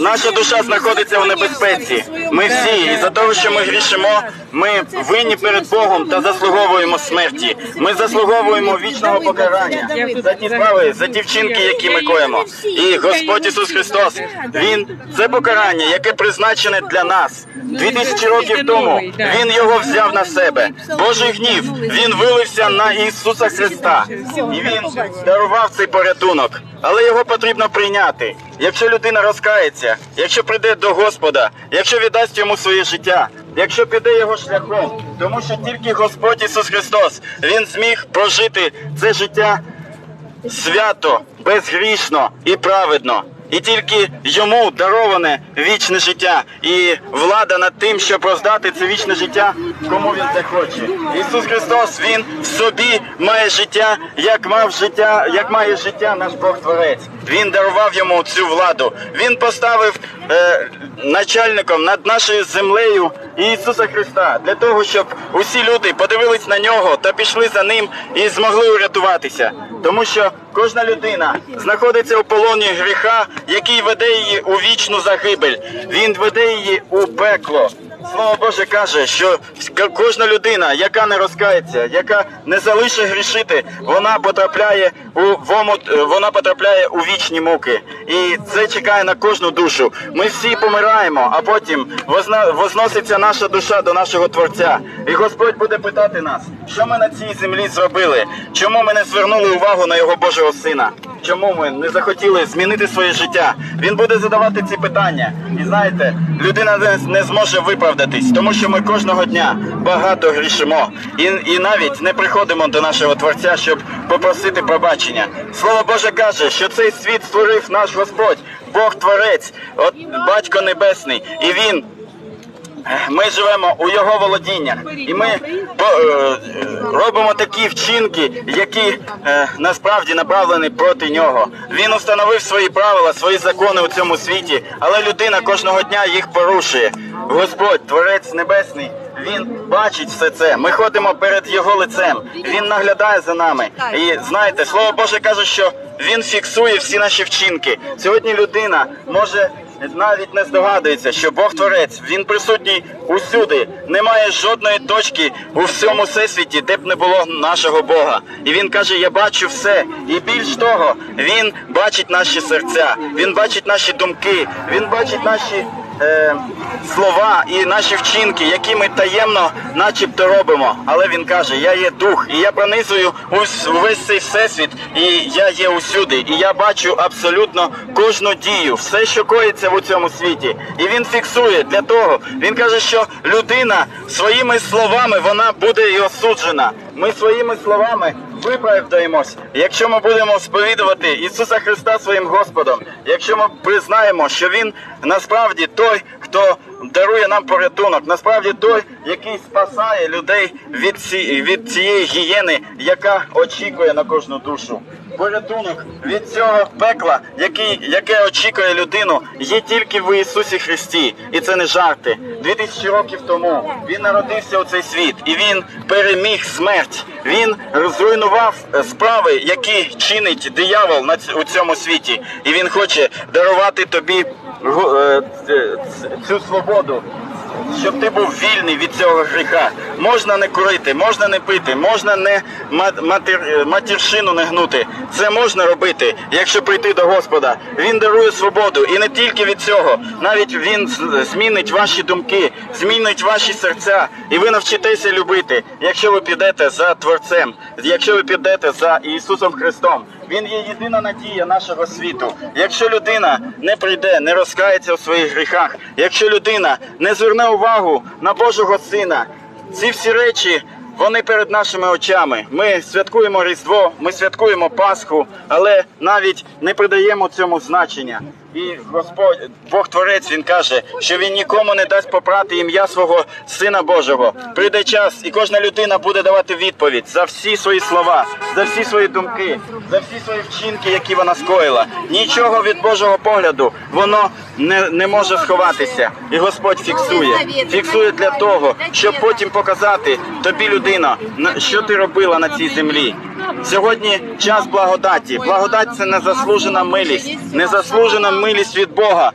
наша душа знаходиться в небезпеці. Ми всі, і за того, що ми грішимо, ми винні перед Богом та заслуговуємо смерті. Ми заслуговуємо вічного покарання за ті справи, за ті вчинки, які ми коїмо. І Господь Ісус Христос, Він це покарання, яке призначене для нас. Дві тисячі років тому Він його взяв на себе. Божий гнів Він вилився на Ісуса Христа, і Він дарував цей порятунок. Але його потрібно прийняти. Якщо людина розкається, якщо прийде до Господа, якщо віддасть йому своє життя, якщо піде його шляхом, тому що тільки Господь Ісус Христос Він зміг прожити це життя свято, безгрішно і праведно. І тільки йому дароване вічне життя і влада над тим, щоб роздати це вічне життя, кому він захоче. Ісус Христос, Він в собі має життя, як мав життя, як має життя наш Бог Творець. Він дарував йому цю владу. Він поставив е, начальником над нашою землею Ісуса Христа для того, щоб усі люди подивились на нього та пішли за ним і змогли урятуватися. Тому що кожна людина знаходиться у полоні гріха, який веде її у вічну загибель. Він веде її у пекло. Слово Боже каже, що кожна людина, яка не розкається, яка не залишить грішити, вона потрапляє у вомут, е, вона потрапляє у вічні муки. І це чекає на кожну душу. Ми всі помираємо, а потім возноситься наша душа до нашого Творця. І Господь буде питати нас, що ми на цій землі зробили, чому ми не звернули увагу на його Божого Сина. Чому ми не захотіли змінити своє життя? Він буде задавати ці питання. І знаєте, людина не, зможе виправдатись, тому що ми кожного дня багато грішимо. І, і навіть не приходимо до нашого Творця, щоб попросити пробачення. Слово Боже каже, що цей світ створив наш Господь, Бог Творець, от Батько Небесний, і Він ми живемо у його володіннях, і ми е, робимо такі вчинки, які е, насправді направлені проти нього. Він установив свої правила, свої закони у цьому світі, але людина кожного дня їх порушує. Господь, Творець Небесний. Він бачить все це. Ми ходимо перед його лицем. Він наглядає за нами. І знаєте, слово Боже каже, що він фіксує всі наші вчинки. Сьогодні людина може навіть не здогадується, що Бог Творець, він присутній усюди. Немає жодної точки у всьому всесвіті, де б не було нашого Бога. І він каже: Я бачу все. І більш того, він бачить наші серця, він бачить наші думки, він бачить наші. Е, слова і наші вчинки, які ми таємно, начебто, робимо. Але він каже: Я є дух, і я пронизую увесь цей всесвіт, і я є усюди, і я бачу абсолютно кожну дію, все, що коїться в цьому світі. І він фіксує для того. Він каже, що людина своїми словами вона буде і осуджена. Ми своїми словами виправдаємось, якщо ми будемо сповідувати Ісуса Христа своїм Господом, якщо ми признаємо, що Він насправді той, хто дарує нам порятунок, насправді той, який спасає людей від, цієї гієни, яка очікує на кожну душу. Порятунок від цього пекла, який, яке очікує людину, є тільки в Ісусі Христі, і це не жарти. Дві тисячі років тому він народився у цей світ, і він переміг смерть. Він зруйнував справи, які чинить диявол на у цьому світі, і він хоче дарувати тобі е, цю свободу. Щоб ти був вільний від цього гріха. Можна не курити, можна не пити, можна не ма- матір, е, матіршину не гнути. Це можна робити, якщо прийти до Господа. Він дарує свободу, і не тільки від цього. Навіть він змінить ваші думки, змінить ваші серця, і ви навчитеся любити, якщо ви підете за Творцем, якщо ви підете за Ісусом Христом. Він є єдина надія нашого світу. Якщо людина не прийде, не розкається у своїх гріхах, якщо людина не зверне увагу на Божого Сина, ці всі речі. Вони перед нашими очами. Ми святкуємо Різдво, ми святкуємо Пасху, але навіть не придаємо цьому значення. І Господь, Бог Творець, він каже, що він нікому не дасть попрати ім'я свого Сина Божого. Прийде час, і кожна людина буде давати відповідь за всі свої слова, за всі свої думки, за всі свої вчинки, які вона скоїла. Нічого від Божого погляду воно не, не може сховатися. І Господь фіксує. Фіксує для того, щоб потім показати тобі, людина, що ти робила на цій землі. Сьогодні час благодаті. Благодать це незаслужена милість, незаслужена милість від Бога.